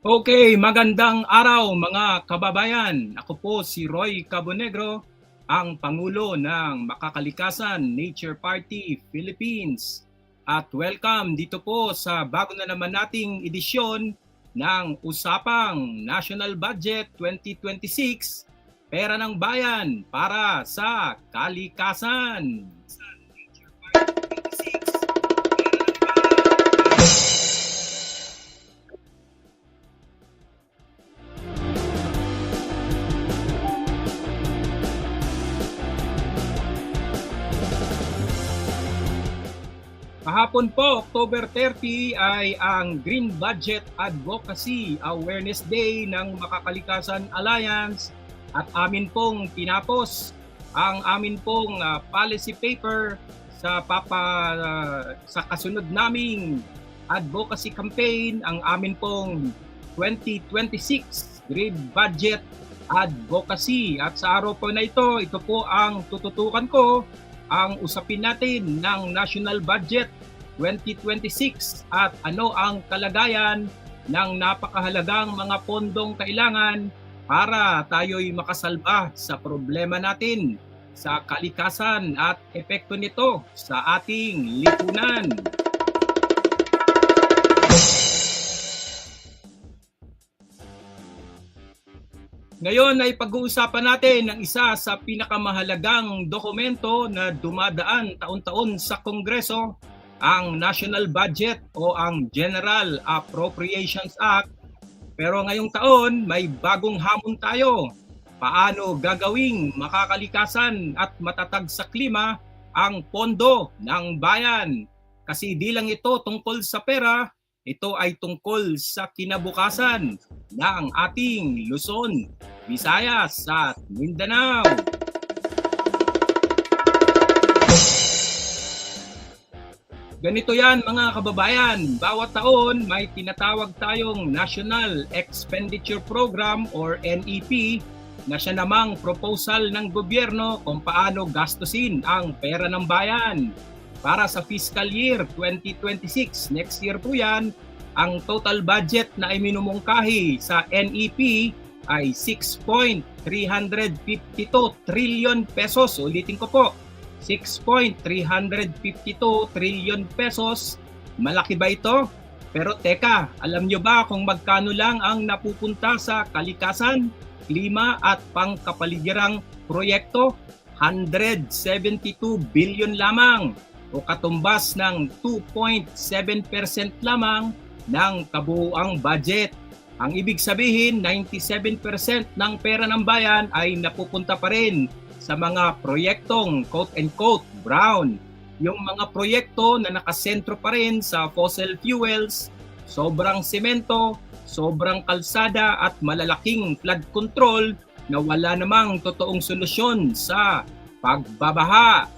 Okay, magandang araw mga kababayan. Ako po si Roy Cabonegro, ang Pangulo ng Makakalikasan Nature Party Philippines. At welcome dito po sa bago na naman nating edisyon ng Usapang National Budget 2026, Pera ng Bayan para sa Kalikasan. Kahapon po, October 30 ay ang Green Budget Advocacy Awareness Day ng Makakalikasan Alliance. At amin pong tinapos ang amin pong ah, policy paper sa papa ah, sa kasunod naming advocacy campaign ang amin pong 2026 Green Budget Advocacy. At sa araw po na ito ito po ang tututukan ko ang usapin natin ng National Budget 2026 at ano ang kalagayan ng napakahalagang mga pondong kailangan para tayo'y makasalba sa problema natin sa kalikasan at epekto nito sa ating lipunan. Ngayon ay pag-uusapan natin ang isa sa pinakamahalagang dokumento na dumadaan taon-taon sa Kongreso, ang National Budget o ang General Appropriations Act. Pero ngayong taon may bagong hamon tayo. Paano gagawing makakalikasan at matatag sa klima ang pondo ng bayan? Kasi di lang ito tungkol sa pera, ito ay tungkol sa kinabukasan ng ating Luzon, Visayas at Mindanao. Ganito yan mga kababayan, bawat taon may tinatawag tayong National Expenditure Program or NEP na siya namang proposal ng gobyerno kung paano gastusin ang pera ng bayan. Para sa fiscal year 2026, next year po yan, ang total budget na iminumungkahi sa NEP ay 6.352 trillion pesos. Ulitin ko po, 6.352 trillion pesos. Malaki ba ito? Pero teka, alam nyo ba kung magkano lang ang napupunta sa kalikasan, klima at pangkapaligirang proyekto? 172 billion lamang o katumbas ng 2.7% lamang ng kabuuang budget. Ang ibig sabihin, 97% ng pera ng bayan ay napupunta pa rin sa mga proyektong quote-unquote brown. Yung mga proyekto na nakasentro pa rin sa fossil fuels, sobrang semento, sobrang kalsada at malalaking flood control na wala namang totoong solusyon sa pagbabaha.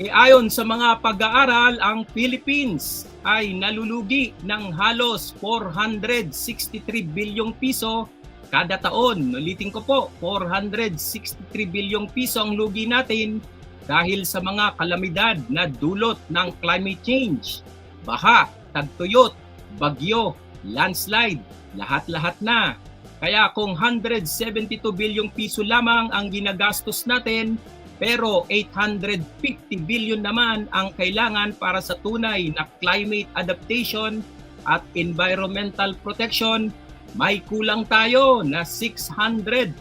E ayon sa mga pag-aaral, ang Philippines ay nalulugi ng halos 463 bilyong piso kada taon. Ulitin ko po, 463 bilyong piso ang lugi natin dahil sa mga kalamidad na dulot ng climate change. Baha, tagtuyot, bagyo, landslide, lahat-lahat na. Kaya kung 172 bilyong piso lamang ang ginagastos natin, pero 850 billion naman ang kailangan para sa tunay na climate adaptation at environmental protection, may kulang tayo na 678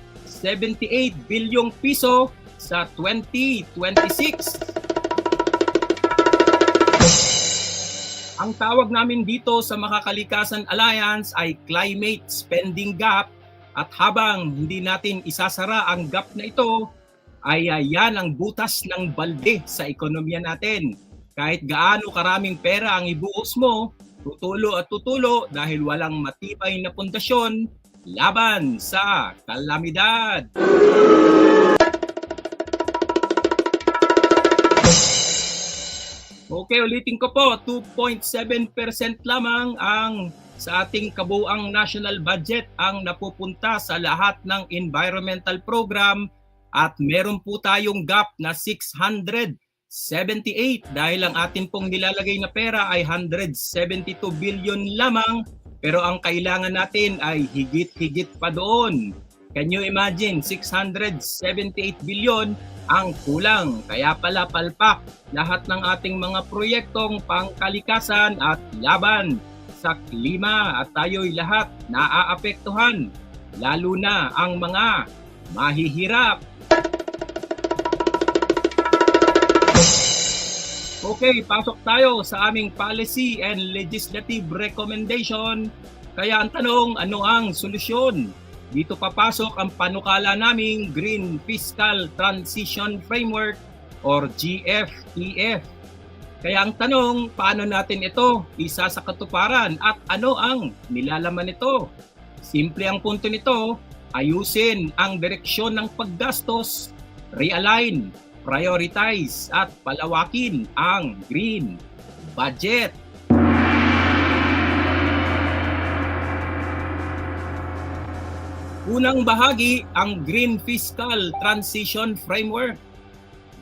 bilyong piso sa 2026. Ang tawag namin dito sa Makakalikasan Alliance ay Climate Spending Gap at habang hindi natin isasara ang gap na ito, ay uh, yan ang butas ng balde sa ekonomiya natin. Kahit gaano karaming pera ang ibuhos mo, tutulo at tutulo dahil walang matibay na pundasyon laban sa kalamidad. Okay, ulitin ko po, 2.7% lamang ang sa ating kabuang national budget ang napupunta sa lahat ng environmental program at meron po tayong gap na 678 78 dahil ang atin pong nilalagay na pera ay 172 billion lamang pero ang kailangan natin ay higit-higit pa doon. Can you imagine 678 billion ang kulang. Kaya pala palpak lahat ng ating mga proyektong pangkalikasan at laban sa klima at tayo'y lahat naaapektuhan. Lalo na ang mga mahihirap. Okay, pasok tayo sa aming policy and legislative recommendation. Kaya ang tanong, ano ang solusyon? Dito papasok ang panukala naming Green Fiscal Transition Framework or GFTF. Kaya ang tanong, paano natin ito isa sa katuparan at ano ang nilalaman nito? Simple ang punto nito, ayusin ang direksyon ng paggastos, realign, prioritize at palawakin ang green budget. Unang bahagi ang Green Fiscal Transition Framework.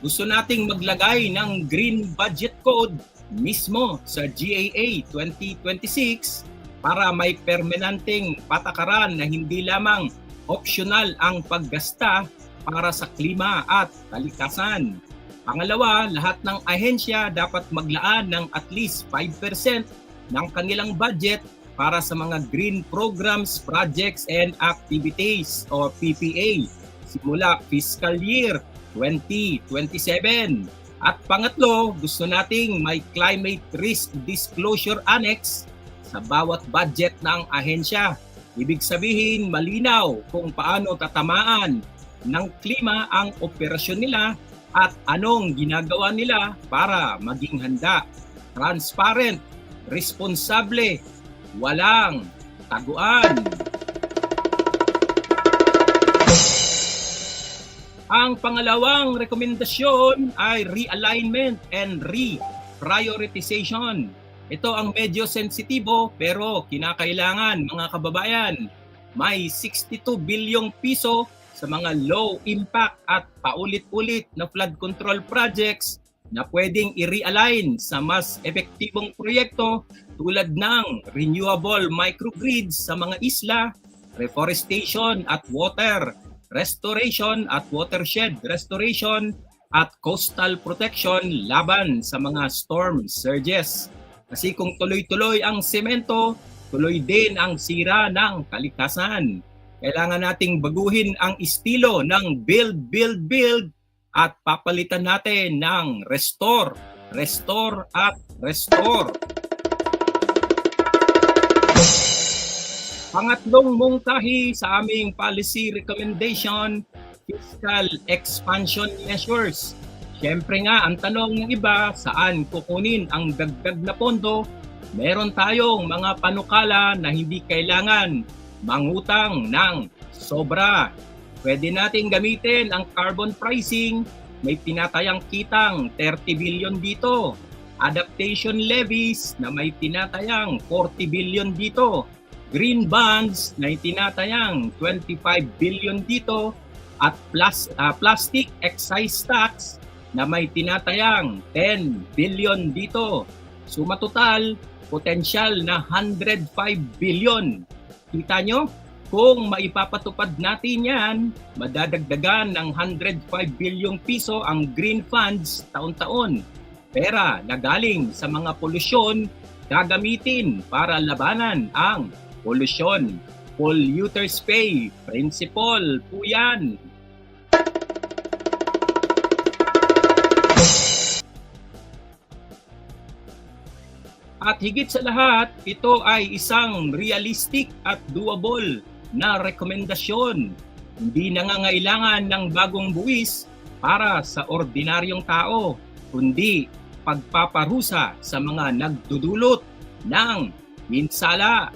Gusto nating maglagay ng Green Budget Code mismo sa GAA 2026 para may permanenteng patakaran na hindi lamang optional ang paggasta para sa klima at kalikasan. Pangalawa, lahat ng ahensya dapat maglaan ng at least 5% ng kanilang budget para sa mga green programs, projects, and activities o PPA simula fiscal year 2027. At pangatlo, gusto nating may climate risk disclosure annex sa bawat budget ng ahensya. Ibig sabihin, malinaw kung paano tatamaan ng klima ang operasyon nila at anong ginagawa nila para maging handa. Transparent, responsable, walang taguan. Ang pangalawang rekomendasyon ay realignment and re-prioritization. Ito ang medyo sensitibo pero kinakailangan mga kababayan. May 62 bilyong piso sa mga low impact at paulit-ulit na flood control projects na pwedeng i-realign sa mas epektibong proyekto tulad ng renewable microgrids sa mga isla, reforestation at water restoration at watershed restoration at coastal protection laban sa mga storm surges. Kasi kung tuloy-tuloy ang semento, tuloy din ang sira ng kalikasan. Kailangan nating baguhin ang estilo ng build, build, build at papalitan natin ng restore, restore at restore. Pangatlong mungkahi sa aming policy recommendation, fiscal expansion measures. Siyempre nga, ang tanong ng iba, saan kukunin ang dagdag na pondo? Meron tayong mga panukala na hindi kailangan mangutang ng sobra. Pwede nating gamitin ang carbon pricing, may tinatayang kitang 30 billion dito. Adaptation levies na may tinatayang 40 billion dito green bonds na itinatayang 25 billion dito at plus, uh, plastic excise tax na may tinatayang 10 billion dito. Suma total, potensyal na 105 billion. Kita nyo? Kung maipapatupad natin yan, madadagdagan ng 105 bilyong piso ang green funds taon-taon. Pera na galing sa mga polusyon gagamitin para labanan ang polusyon. Polluters pay. Principle po yan. At higit sa lahat, ito ay isang realistic at doable na rekomendasyon. Hindi nangangailangan ng bagong buwis para sa ordinaryong tao, kundi pagpaparusa sa mga nagdudulot ng minsala.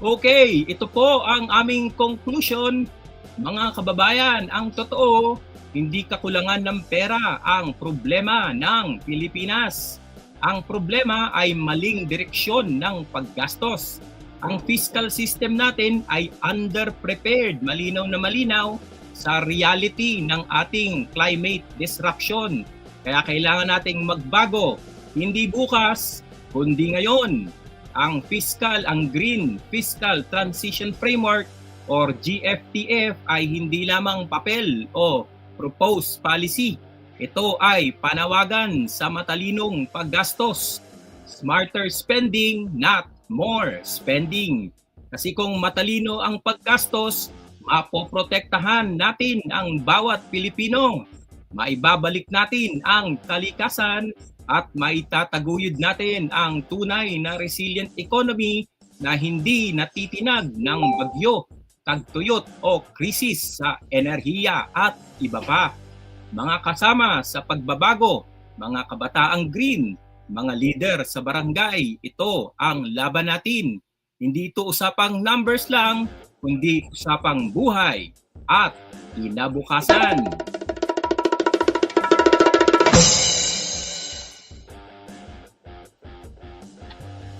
Okay, ito po ang aming conclusion. Mga kababayan, ang totoo, hindi kakulangan ng pera ang problema ng Pilipinas. Ang problema ay maling direksyon ng paggastos. ang fiscal system natin ay underprepared, malinaw na malinaw sa reality ng ating climate disruption. Kaya kailangan nating magbago, hindi bukas, kundi ngayon. Ang fiscal, ang Green Fiscal Transition Framework or GFTF ay hindi lamang papel o proposed policy. Ito ay panawagan sa matalinong paggastos. Smarter spending, not more spending. Kasi kung matalino ang paggastos, mapoprotektahan natin ang bawat Pilipino. Maibabalik natin ang kalikasan at maitataguyod natin ang tunay na resilient economy na hindi natitinag ng bagyo, tagtuyot o krisis sa enerhiya at iba pa. Mga kasama sa pagbabago, mga kabataang green, mga leader sa barangay, ito ang laban natin. Hindi ito usapang numbers lang, kundi usapang buhay at kinabukasan.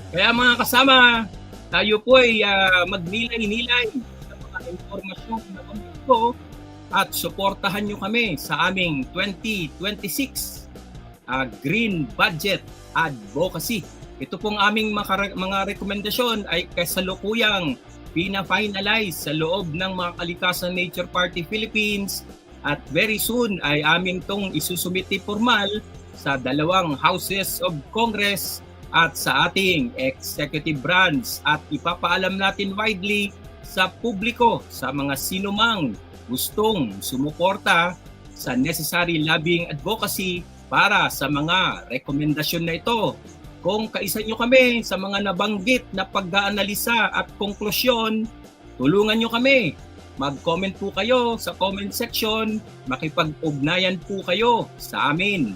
Kaya mga kasama, tayo po ay uh, magnilay-nilay mga impormasyon na ko at suportahan nyo kami sa aming 2026 uh, Green Budget Advocacy. Ito pong aming mga, mga rekomendasyon ay kasalukuyang pina-finalize sa loob ng mga kalikasan Nature Party Philippines at very soon ay amin tong isusumiti formal sa dalawang houses of Congress at sa ating executive branch at ipapaalam natin widely sa publiko sa mga sinumang gustong sumuporta sa necessary lobbying advocacy para sa mga rekomendasyon na ito. Kung kaisa nyo kami sa mga nabanggit na pag-aanalisa at konklusyon, tulungan nyo kami. Mag-comment po kayo sa comment section, makipag-ugnayan po kayo sa amin.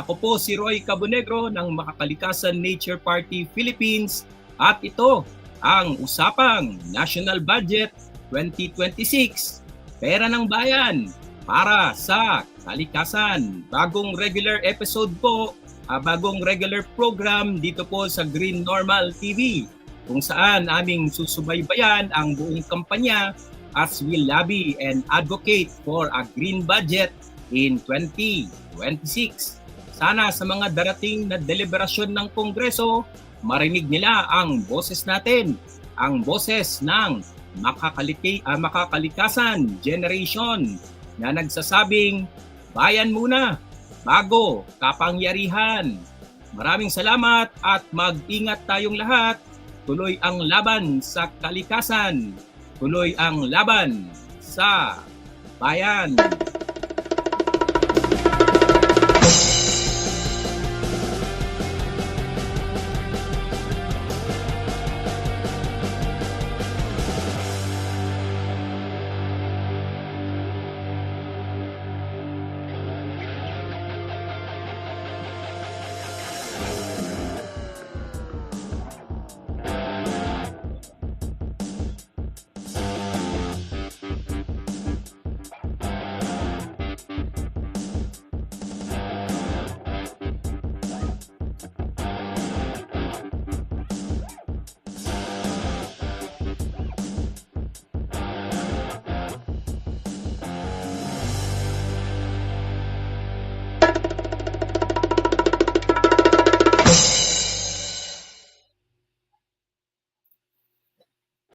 Ako po si Roy Cabonegro ng Makakalikasan Nature Party Philippines at ito ang Usapang National Budget 2026 Pera ng Bayan para sa kalikasan. Bagong regular episode po, uh, bagong regular program dito po sa Green Normal TV kung saan aming susubaybayan ang buong kampanya as we lobby and advocate for a green budget in 2026. Sana sa mga darating na deliberasyon ng Kongreso, marinig nila ang boses natin, ang boses ng makakaliki, uh, makakalikasan generation na nagsasabing bayan muna bago kapangyarihan. Maraming salamat at mag-ingat tayong lahat. Tuloy ang laban sa kalikasan. Tuloy ang laban sa bayan.